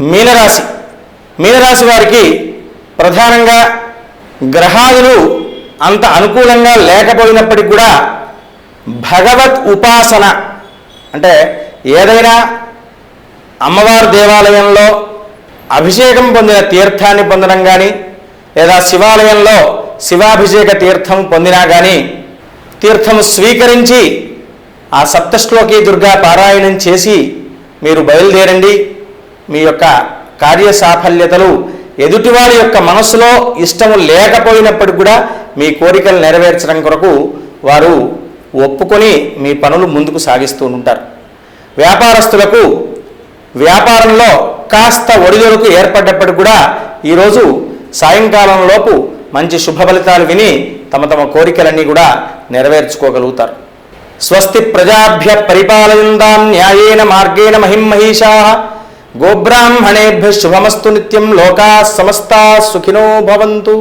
మీనరాశి. మీనరాశి వారికి ప్రధానంగా గ్రహాదులు అంత అనుకూలంగా లేకపోయినప్పటికి కూడా భగవత్ ఉపాసన అంటే ఏదైనా అమ్మవారి దేవాలయంలో అభిషేకం పొందిన తీర్థాన్ని పొందడం కానీ లేదా శివాలయంలో శివాభిషేక తీర్థం పొందినా కానీ తీర్థం స్వీకరించి ఆ సప్తశ్లోకి దుర్గా పారాయణం చేసి మీరు బయలుదేరండి. మీ యొక్క కార్య సాఫల్యతలు ఎదుటివారి యొక్క మనసులో ఇష్టము లేకపోయినప్పటికి కూడా మీ కోరికలు నెరవేర్చడం కొరకు వారు ఒప్పుకొని మీ పనులు ముందుకు సాగిస్తూ ఉంటారు. వ్యాపారస్తులకు వ్యాపారంలో కాస్త ఒడిదొడుకు ఏర్పడ్డప్పటికి కూడా ఈరోజు సాయంకాలం లోపు మంచి శుభ ఫలితాలు విని తమ తమ కోరికలన్నీ కూడా నెరవేర్చుకోగలుగుతారు. స్వస్తి ప్రజాభ్య పరిపాలయందాం న్యాయేన మార్గేణ మహిమహీషా గోబ్రాహ్మణేభ్య శుభమస్తు నిత్యం లోకా సమస్తా సుఖినో భవంతు.